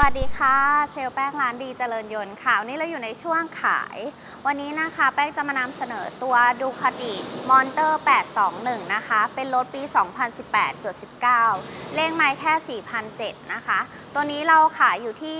วัสดีค่ะ เชลแป้งร้านดีเจริญยนต์ค่ะวันนี้เราอยู่ในช่วงขาย วันนี้นะคะแป้งจะมานำเสนอตัวดูคาติมอนเตอร์ 821 นะคะ เป็นรถปี 2018.19 เลขไม้แค่ 4,007นะคะ ตัวนี้เราขายอยู่ที่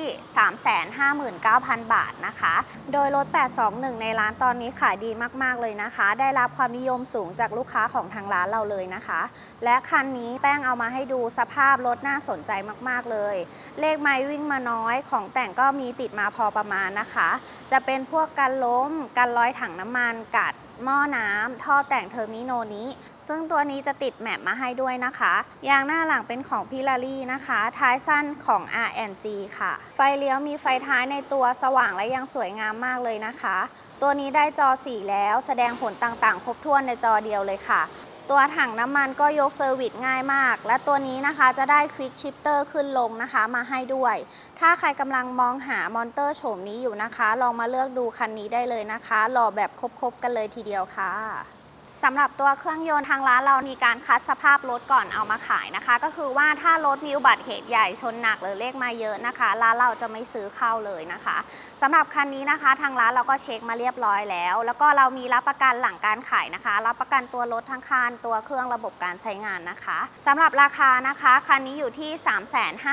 359,000 บาทนะคะ โดยรถ 821 ในร้านตอนนี้ขายดีมาก ๆ เลยนะคะ ได้รับความนิยมสูงจากลูกค้าของทางร้านเราเลยนะคะ และคันนี้แป้งเอามาให้ดูสภาพรถน่าสนใจมาก ๆ เลย เลขไม้วิ่งมาน้อยของแต่งก็มีติดมาพอประมาณนะคะ จะเป็นพวกกันล้มกันร้อยถังน้ำมันกัดหม้อน้ำท่อแต่งเทอร์มิโนนี้ ซึ่งตัวนี้จะติดแมปมาให้ด้วยนะคะ ยางหน้าหลังเป็นของพิลารี่นะคะ ท้ายสั้นของ R&G ค่ะ ไฟเลี้ยวมีไฟท้ายในตัวสว่างและยังสวยงามมากเลยนะคะ ตัวนี้ได้จอสีแล้วแสดงผลต่างๆ ครบถ้วนในจอเดียวเลยค่ะ ตัวถังน้ำมันก็ยกเซอร์วิสง่ายมาก และตัวนี้นะคะจะได้ควิกชิปเตอร์ขึ้นลงนะคะมาให้ด้วย ถ้าใครกำลังมองหามอนเตอร์โฉมนี้อยู่นะคะ ลองมาเลือกดูคันนี้ได้เลยนะคะหล่อแบบครบๆกันเลยทีเดียวค่ะ สำหรับตัวเครื่องยนต์ทางร้านเรามีการคัดสภาพรถก่อนเอามาขายนะคะ ก็คือว่าถ้ารถมีอุบัติเหตุใหญ่ชนหนักหรือเลขมาเยอะนะคะ ร้านเราจะไม่ซื้อเข้าเลยนะคะสำหรับคันนี้นะคะ ทางร้านเราก็เช็คมาเรียบร้อยแล้ว แล้วก็เรามีรับประกันหลังการขายนะคะ รับประกันตัวรถทั้งคันตัวเครื่องระบบการใช้งานนะคะสำหรับราคานะคะคันนี้อยู่ที่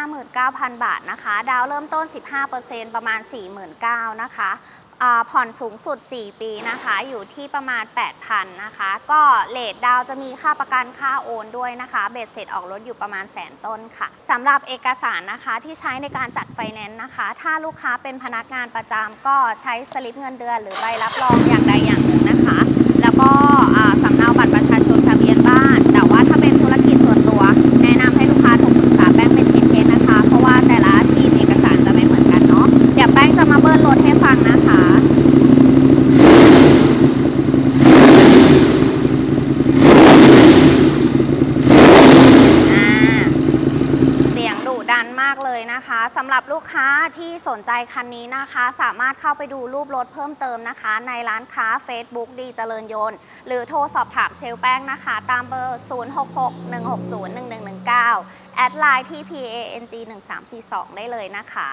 359,000 บาทนะคะ ดาวเริ่มต้น 15%ประมาณ 49,000นะคะ ผ่อนสูงสุด 4 ปีนะคะ อยู่ที่ประมาณ 8,000 นะคะ ก็เลทดาวจะมีค่าประกันค่าโอนด้วยนะคะ เบ็ดเสร็จออกรถอยู่ประมาณแสนต้นค่ะสำหรับเอกสารนะคะที่ใช้ในการจัดไฟแนนซ์นะคะ ถ้าลูกค้าเป็นพนักงานประจำก็ใช้สลิปเงินเดือน หรือใบรับรองอย่างใดอย่างหนึ่งนะคะ แล้วก็สำนักบัตรประชาชนทะเบียนบ้าน แต่ว่าถ้าเป็นธุรกิจส่วนตัว แนะนำให้ลูกค้าโทรปรึกษาแป้งเป็นเคสๆนะคะ เพราะว่าแต่ละอาชีพเอกสารจะไม่เหมือนกันเนาะเดี๋ยวแป้งจะมาเบิ้ลรถให้ฟังนะคะ อ่าเสียงดุากเลยนะคะสำหรับลูกค้าที่สนใจคันนี้นะคะ สามารถเข้าไปดูรูปรถเพิ่มเติมนะคะ ในร้านค้า Facebook ดีเจริญยนต์หรือโทรสอบถามเซลลแป้งนะคะ ตามเบอร์ 0661601119 แอดไลน์ที่ PANG 1342ได้เลยนะคะ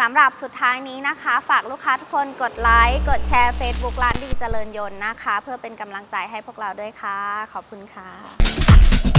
สำหรับสุดท้ายนี้นะคะ ฝากลูกค้าทุกคนกดไลค์กดแชร์ Facebook ร้านดีเจริญยนต์นะคะ เพื่อเป็นกำลังใจให้พวกเราด้วยค่ะ ขอบคุณค่ะ